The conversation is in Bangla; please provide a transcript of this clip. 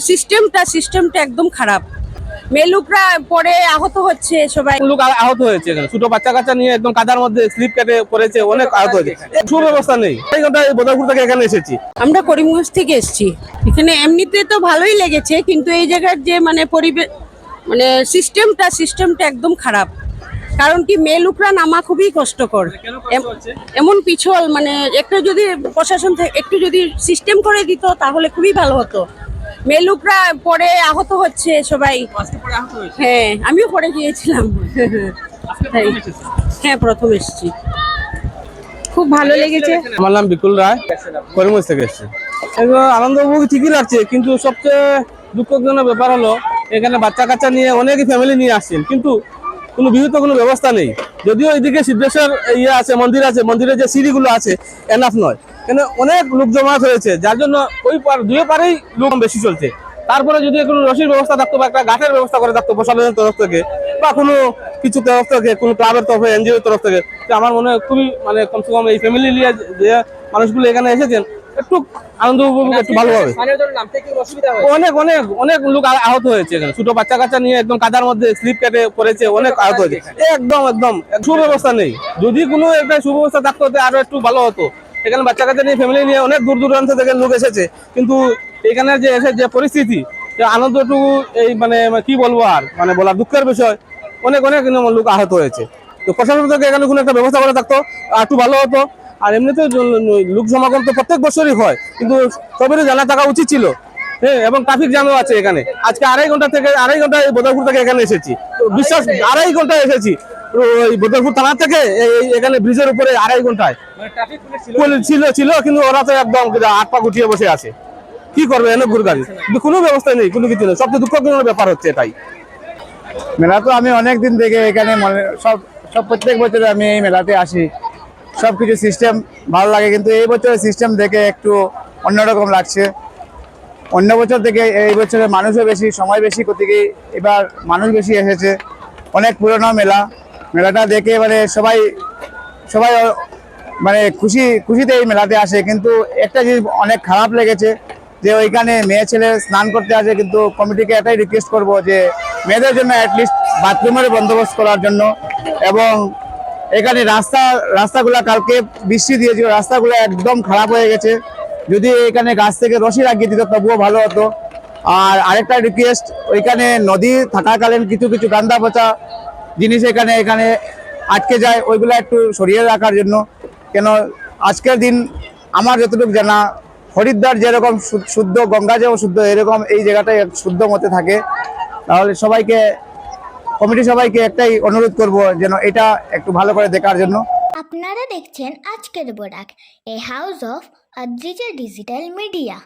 সিস্টেমটা সিস্টেমটা একদম খারাপ। মেলুকরা পরে আহত হচ্ছে সবাই। লোক আহত হয়েছে এখানে। ছোট বাচ্চা কাচ্চা নিয়ে একদম কাদার মধ্যে স্লিপ কেটে পড়েছে অনেক আহত হয়েছে। সুব্যবস্থা নেই। বোধাপুর থেকে এখানে এসেছি। আমরা করিমগঞ্জ থেকে এসেছি। এখানে এমনিতে তো ভালোই লেগেছে কিন্তু এই জায়গার যে মানে পরিবেশ মানে সিস্টেমটা সিস্টেমটা একদম খারাপ। কারণ কি মেলুকরা নামা খুবই কষ্টকর। এমন পিছল মানে একটু যদি প্রশাসন থেকে একটু যদি সিস্টেম করে দিত তাহলে খুবই ভালো হতো। মেলুকরা পরে আহত হচ্ছে সবাই। হ্যাঁ আমিও পরে গিয়েছিলাম। হ্যাঁ। প্রথম এসেছি। খুব ভালো লেগেছে। আমার নাম বিকুল রায় করিমগঞ্জ থেকে এসেছি। আনন্দ উপভোগ ঠিকই লাগছে কিন্তু সবচেয়ে দুঃখজনক ব্যাপার হলো এখানে বাচ্চা কাচ্চা নিয়ে অনেকই ফ্যামিলি নিয়ে আসছেন কিন্তু কোনো বিহিত কোনো ব্যবস্থা নেই। যদিও এদিকে সিদ্ধেশ্বর ইয়ে আছে, মন্দির আছে, মন্দিরে যে সিঁড়িগুলো আছে এনাফ নয়। এখানে অনেক লোক জমায়েত হয়েছে, যার জন্য ওই পার, দুই পারেই লোক বেশি চলছে। তারপরে যদি কোনো রসির ব্যবস্থা থাকতো বা একটা ঘাটের ব্যবস্থা করে থাকতো প্রশাসনের তরফ থেকে, বা কোনো কিছু তরফ থেকে, কোনো ক্লাবের তরফে, এনজিওর তরফ থেকে আমার মনে হয় খুবই মানে কমসে কম এই ফ্যামিলি নিয়ে যে মানুষগুলো এখানে এসেছেন একটু আনন্দ উপভোগ একটু ভালোভাবে অনেক অনেক অনেক লোক আহত হয়েছে এখানে। ছোট বাচ্চা কাচ্চা নিয়ে একদম কাদার মধ্যে স্লিপ কেটে পড়েছে অনেক আহত হয়েছে। একদম একদম। সুব্যবস্থা নেই। যদি কোনো একটা সুব্যবস্থা থাকতো আরও একটু ভালো হতো। এখানে বাচ্চা কাচ্চা নিয়ে ফ্যামিলি নিয়ে অনেক দূর দূরান্ত থেকে লোক এসেছে। কিন্তু এখানে যে এসে যে পরিস্থিতি আনন্দটুকু এই মানে কি বলব আর? মানে বলার দুঃখের বিষয়। অনেক অনেক লোক আহত হয়েছে। তো প্রশাসন থেকে এখানে কোনো একটা ব্যবস্থা করে থাকতো আর একটু ভালো হতো। আর এমনিতে লোক সমাগম তো প্রত্যেক বছরই হয় কিন্তু সবেরই জানা থাকা উচিত ছিল। হ্যাঁ এবং ট্রাফিক জ্যামও আছে এখানে। আজকে আড়াই ঘণ্টা থেকে আড়াই ঘণ্টা এই বোদাপুর থেকে এখানে এসেছি। বিশ্বাস আড়াই ঘণ্টা এসেছি। ওই বোদাপুর থানা থেকে এখানে ব্রিজের উপরে আড়াই ঘন্টায়। পুলিশ ছিল? ছিল কিন্তু ওরা তো একদম আট পা গুটিয়ে বসে আছে। কি করবে এনে ঘুর গাড়ি কিন্তু কোনো ব্যবস্থা নেই কোনো কিছু নেই। সবচেয়ে দুঃখজনক ব্যাপার হচ্ছে এটাই। মেলা তো আমি অনেক দিন থেকে এখানে মনে সব সব প্রত্যেক বছরে আমি এই মেলাতে আসি। সব কিছু সিস্টেম ভালো লাগে, কিন্তু এই বছরের সিস্টেম দেখে একটু অন্যরকম লাগছে। অন্য বছর থেকে এই বছরে মানুষও বেশি, সময় বেশি থেকে এবার মানুষ বেশি এসেছে। অনেক পুরনো মেলা, মেলাটা দেখে মানে সবাই সবাই মানে খুশি, খুশিতে এই মেলাতে আসে, কিন্তু একটা জিনিস অনেক খারাপ লেগেছে, যে ওইখানে মেয়ে ছেলে স্নান করতে আসে, কিন্তু কমিটিকে এটাই রিকোয়েস্ট করব যে মেয়েদের জন্য অ্যাটলিস্ট বাথরুমের বন্দোবস্ত করার জন্য, এবং এখানে রাস্তা, রাস্তাগুলো কালকে বৃষ্টি দিয়েছিল, রাস্তাগুলো একদম খারাপ হয়ে গেছে। যদি এখানে গাছ থেকে রশি লাগিয়ে দিত, তবুও ভালো হতো। আর আরেকটা রিকোয়েস্ট ওইখানে নদী থাকাকালীন কিছু কিছু গান্দা পচা জিনিস এখানে এখানে আটকে যায়, ওইগুলো একটু সরিয়ে রাখার জন্য। কেন, আজকের দিন আমার যতটুকু জানা, হরিদ্বার যেরকম শুদ্ধ, গঙ্গা যেও শুদ্ধ, এরকম এই জায়গাটাই শুদ্ধ মতে থাকে। তাহলে সবাইকে কমিটি সবাইকে একটাই অনুরোধ করব যেন এটা একটু ভালো করে দেখার জন্য। আপনারা দেখছেন আজকের বোরাক, a house of Adrija digital media.